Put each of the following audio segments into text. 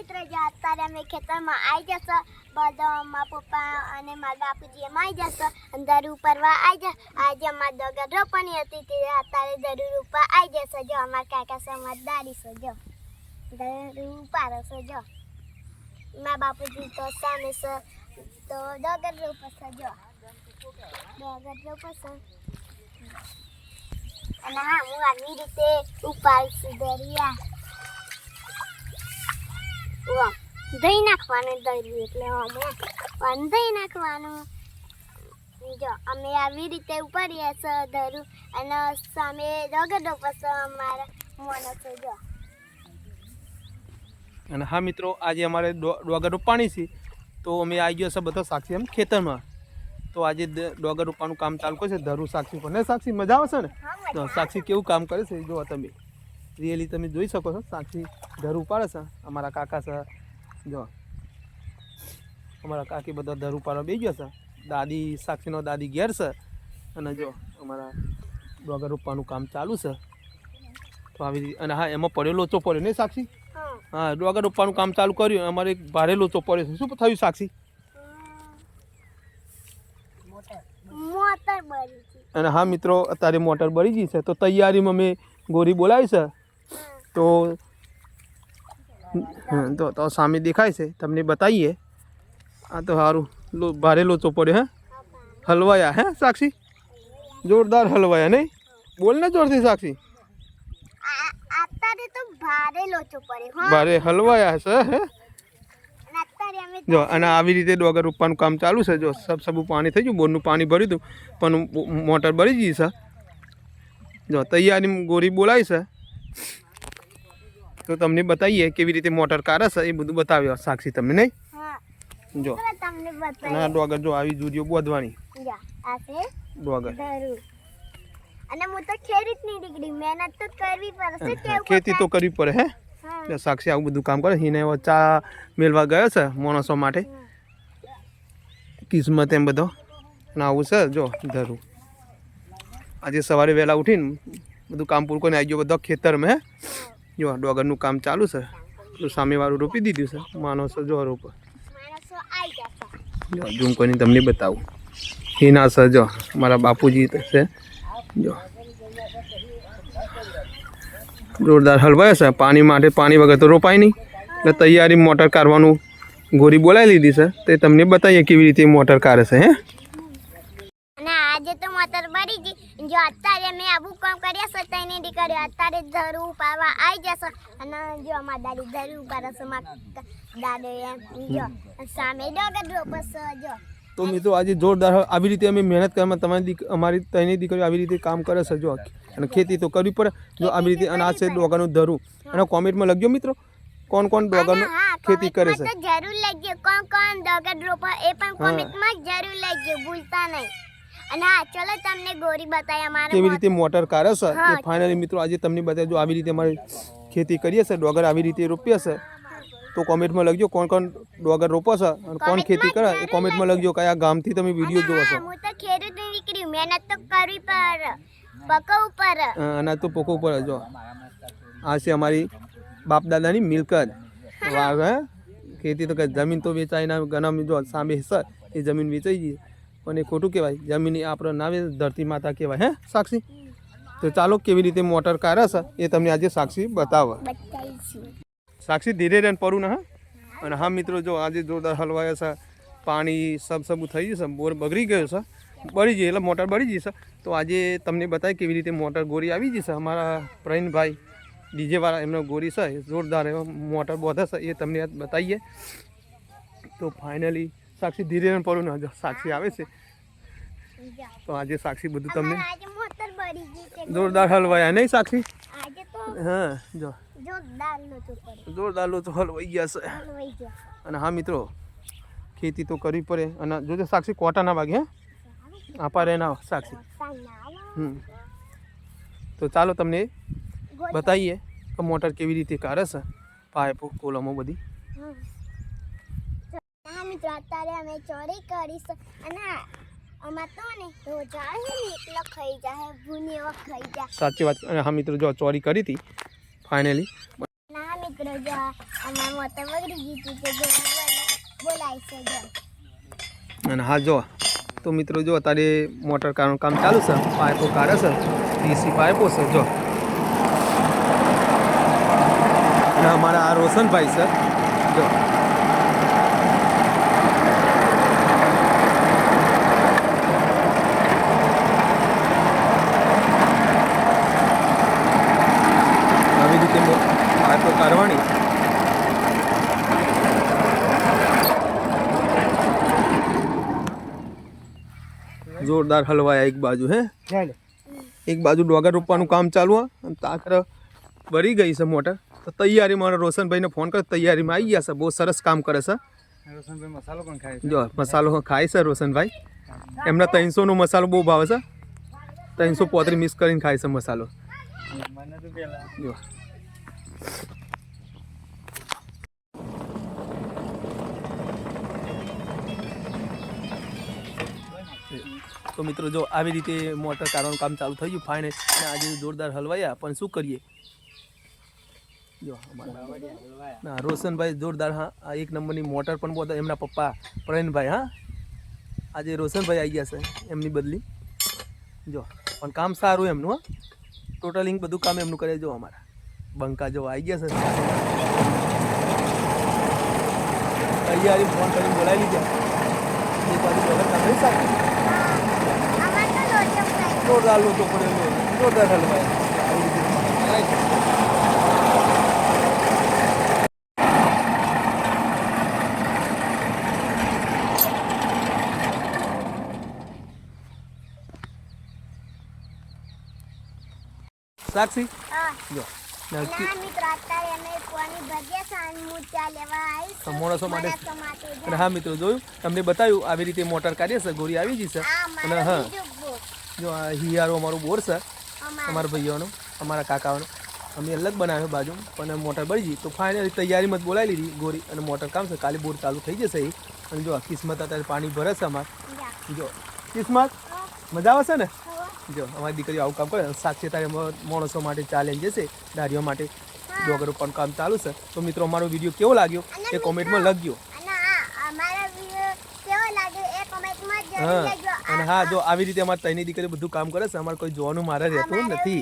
મિત્રો અમે ખેતરમાં આવી જશો. બધા મમ્મા પપ્પા અને મારા બાપુજી એમ આવી જશો. અને ઉપરવા આવી જશે. આજે અમારા દગર રોપણી હતી. તે અત્યારે દરુ ઉપર આવી જશે. જો, અમારા કાકા છે. જો, દરુ ઉપાડો છે. જો, મારા બાપુજી તો સામે તો દગર રોપશે જો દગર અને હા, હું આવી રીતે ઉપાય દરિયા. દહીં નાખવાનું દહીં એટલે આમાં દહીં નાખવાનું. જો અમે આવી રીતે ઉપાડીએ છે ધરું અને સામે રગડો પછી અમારા મોનો છે જો. અને હા મિત્રો આજે અમારે ડોગર રોપાણી છે. તો અમે આવી ગયો છે બધા સાક્ષી એમ ખેતરમાં. તો આજે ડોગર રોપાનું કામ ચાલુ કરશે ધરું સાક્ષી પણ ને સાક્ષી મજા આવશે ને? સાક્ષી કેવું કામ કરે છે જો તમે. રિયલી તમે જોઈ શકો છો સાક્ષી ધર ઉપાડે છે અમારા કાકા છે જો. અમારા કાકી બધા ધર ઉપાડવા બે ગયા છે. દાદી સાક્ષીનો દાદી ઘેર છે અને જો અમારા ડોગર રોપવાનું કામ ચાલુ છે. તો આવી રીતે અને હા એમાં પડ્યો લોચો પડ્યો નહીં સાક્ષી? હા. ડોગર રોપવાનું કામ ચાલુ કર્યું અમારે એક ભારે લોચો પડ્યો છે. શું થયું સાક્ષી? અને હા મિત્રો અત્યારે મોટર બળી ગઈ છે. તો તૈયારીમાં મેં ગોરી બોલાવી છે. તો તો તો સામે દેખાય છે. તમને બતાવીએ આ તો સારું લો ભારે લોચો પડ્યો હે? હલવાયા હે સાક્ષી? જોરદાર હલવાયા નહીં? બોલ ને જોરથી સાક્ષી. ભારે હલવાયા છે હે? જો અને આવી રીતે ડોગર રોપવાનું કામ ચાલુ છે. જો સબ સબુ પાણી થઈ ગયું. બોરનું પાણી ભર્યું હતું પણ મોટર ભરી ગઈ છે. જો તૈયારી ગોરી બોલાય છે. તો તમને બતાવીએ કેવી રીતે મોટર કાઢે છે એ બધું બતાવ્યો સાક્ષી તમને નહીં? હા. જો. ચલો તમને અને આ બતાવીએ ડોગર જો આવી જુરીઓ બોધવાની. જા આ છે ડોગર ધરું. અને હું તો ખેડૂતની દીકરી મહેનત તો કરવી પડશે કેવું ખેતી તો કરવી પડે હે? હા. જો સાક્ષી આવું બધું કામ કરે હિને હવે ચા મેળવા ગયો છે માણસો માટે. કિસ્મત એમ બધો. અને આવું છે જો ધરું. આજે સવારે વહેલા ઉઠીને બધું કામ પૂરું કરીને આવી ગયો બધો ખેતરમાં હે. જો ડોગરનું કામ ચાલુ છે. તો સામેવાળું રોપી દીધું છે માણસો જો રોપ. જો ઝૂમ કોઈને તમને બતાવું. હિના સર જો, મારા બાપુજી છે. જો. જોરદાર હલવાય છે. પાણી માટે પાણી વગર તો રોપાય નહીં. એટલે તૈયારી મોટર કાઢવાનું ગોરી બોલાવી લીધી છે. તે તમને બતાવીએ કેવી રીતે મોટર કાઢે છે, હે? આજે તો મોટર બળી ગઈ જો અત્યારે મેં આવું કામ કર્યા છે તેની દીકરીઓ અત્યારે ધરું ઉપાડવા આવી જશે. અને જો અમારા દાદી ધરું ઉપાડે છે મારા દાદો એમ જો. સામે ડોગર રોપસ જો. તો મિત્રો આજે જોરદાર આવી રીતે અમે મહેનત કરવામાં તમારી અમારી ત્રણેય દીકરીઓ આવી રીતે કામ કરે છે જો. અને ખેતી તો કરવી પડે જો આવી રીતે અનાજ છે ડોગાનું ધરું. અને કોમેન્ટમાં લખજો મિત્રો કોણ કોણ ડોગાનું ખેતી કરે છે? જરૂર લખજો. કોણ કોણ ડોગર રોપો એ પણ કોમેન્ટમાં જરૂર લખજો ભૂલતા નહીં. અને હા ચલો તમને ગોરી બતાવી અમારે કેવી રીતે મોટર કાઢે છે હા. એ ફાઇનલી મિત્રો આજે તમને બતાવી જો આવી રીતે અમારે ખેતી કરીએ છે ડોગર આવી રીતે રોપીએ છે તો કોમેન્ટમાં લખજો કોણ કોણ ડોગર રોપો છે અને કોણ ખેતી કરે એ કોમેન્ટમાં લખજો. કયા ગામથી તમે વીડિયો જોવો છો. હા, હું તો ખેડૂતની દીકરી મહેનત તો કરવી પડે પકવવું પડે અ, અનાજ તો પોકો ઉપર જો આ છે અમારી બાપ દાદાની મિલકત વાહ હે? ખેતી તો કઈ જમીન તો વેચાય ના ગણામ જો સામે છે એ જમીન વેચાઈ ગઈ. પણ એ ખોટું કહેવાય. જમીન આપણે ના વેચ ધરતી માતા કહેવાય હે સાક્ષી? તો ચાલો કેવી રીતે મોટર કાઢે છે એ તમને આજે સાક્ષી બતાવે. સાક્ષી ધીરે રહીને પરું ને હા? અને હા મિત્રો જો આજે જોરદાર હલવાયા છે પાણી સબ સબું થઈ જશે બોર બગડી ગયો છે બળી જઈએ એટલે મોટર બળી જશે. તો આજે તમને બતાવી કેવી રીતે મોટર ગોરી આવી જશે. અમારા પ્રવીણભાઈ ડીજેવાળા એમનો ગોરી છે જોરદાર એવો મોટર બોધે છે એ તમને આજ બતાવીએ. તો ફાઇનલી સાક્ષી ધીરે પડું ને સાક્ષી આવે છે. તો આજે સાક્ષી બધું તમને જોરદાર હલવાયા નહીં સાક્ષી? હા જો. જોરદાર તો હલવાઈ ગયા છે. અને હા મિત્રો ખેતી તો કરવી પડે. અને જોજો સાક્ષી કોટા ના વાગે આપા રે ના સાક્ષી. હમ. તો ચાલો તમને બતાવીએ કે મોટર કેવી રીતે કાઢે છે. પાઇપો કોલમો બધી. હા. હા મિત્રો અત્યારે અમે ચોરી કરીશું. અને સાચી વાત. અને હા મિત્રો જો ચોરી કરી હતી ફાઇનલી ના મિત્રો જો આ અમારા બગડી ગઈ હતી જો બોલાય છે જો. અને હા જો તો મિત્રો જો અત્યારે મોટર કારનું કામ ચાલુ છે. પાઇપો કાઢે છે. પીસી પાઇપો છે જો. અને અમારા આ રોશનભાઈ છે જો આવી રીતે મો- પાઇપો કાઢવાની જોરદાર હલવાયા એક બાજુ હે? એક બાજુ ડોગર રોપવાનું કામ ચાલુ અને તાકર ભરી ગઈ છે મોટર. તો તૈયારી મારા રોશનભાઈને ફોન કરે તૈયારીમાં આવી ગયા છે. બહુ સરસ કામ કરે છે. રોશનભાઈ મસાલો પણ ખાય જો મસાલો ખાય છે રોશનભાઈ. એમના ત્રણસોનો મસાલો બહુ ભાવે છે. ત્રણસો પોત્રીસ મિક્સ કરીને ખાય છે મસાલો. મને તો પેલા. જો. તો મિત્રો જો આવી રીતે મોટર કાઢવાનું કામ ચાલુ થઈ ગયું ફાઇનલ અને આજે જોરદાર હલવાયા, પણ શું કરીએ? જો ના, રોશનભાઈ જોરદાર, હા, આ એક નંબરની મોટર પણ બહુ એમના પપ્પા પ્રવીણભાઈ, હા. આજે રોશનભાઈ આવી ગયા છે, એમની બદલી. જો, પણ કામ સારું એમનું, હા. ટોટલિંગ બધું કામ એમનું કરે, જો, અમારા બંકા જો આવી ગયા છે. તૈયારી, ફોન કરીને બોલાવી લીધા. એ બાજુ ડોલર કામ નહીં સારું અમાર તો લોચો આલુ તો પડેલો જોરદાર હલવાય. સાક્ષી? જો. માણસો માટે-. અને હા મિત્રો જોયું? તમને બતાવ્યું આવી રીતે મોટર કાઢીએ છે ગોરી આવી છે. અને હા. જો આ હિયારો અમારું બોર છે. અમારા. ભાઈઓનો અમારા કાકાઓનો. અમે અલગ બનાવ્યો બાજુ પણ મોટર બળી ગઈ. તો ફાઇનલી તૈયારીમાં જ બોલાવી લીધી ગોરી અને મોટર કામ છે. કાલે બોર ચાલુ થઈ જશે એ અને જો કિસ્મત અત્યારે પાણી ભરે છે અમારે. જો. કિસ્મત? મજા આવશે ને? જો અમારી દીકરીઓ આવું કામ કરે સાક્ષી તારે માણસો માટે ચેલેન્જ જશે ડારીઓ માટે ડોગર પણ કામ ચાલુ છે. તો મિત્રો અમારો વીડિયો કેવો લાગ્યો? એ કોમેન્ટમાં લખજો અને આ અમારા વીડિયો કેવો લાગ્યો એ કોમેન્ટમાં જરૂર હા. અને હા જો આવી રીતે અમારે તઈની દીકરી બધું કામ કરે છે અમારે કોઈ જોવાનું મારે રહેતું નથી.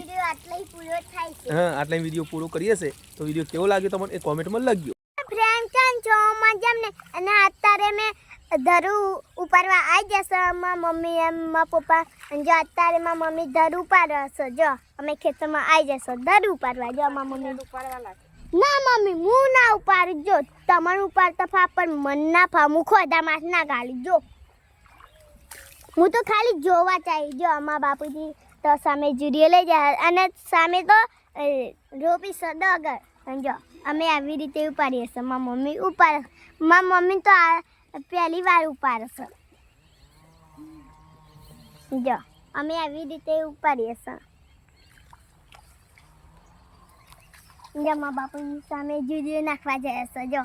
હા આટલા વીડિયો પૂરો કરીએ છે તો વીડિયો કેવો લાગ્યો તમને એ કોમેન્ટમાં લખજો. ફ્રેન્ડ ચાન છો મજામ ને અને અત્યારે મેં ધરું ઉપાડવા આવી જશે મારા મમ્મી એમ મારા પપ્પા અને જો અત્યારે મારા મમ્મી ધર ઉપાડે હશે જો અમે ખેતરમાં આવી જશો ધર ઉપાડવા જો મારા મમ્મી. ઉપાડવા ના મમ્મી હું ના ઉપાડું જો તમારું ઉપાડતા ફા પણ મન ના ફા હું ખોદા માસ ના ગાલી જો. હું તો ખાલી જોવા ચાહી જો અમારા બાપુજી તો સામે જુડીઓ લઈ જાય અને સામે તો રોપી સદગર. અને જો, અમે આવી રીતે ઉપાડીએ છીએ. મારા મમ્મી ઉપાડે, મારા મમ્મી તો આ પહેલી વાર ઉપાડે છે. જો, અમે આવી રીતે ઉપાડીએ છીએ. જો, મારા બાપુની સામે જુડીઓ નાખવા જાય છે. જો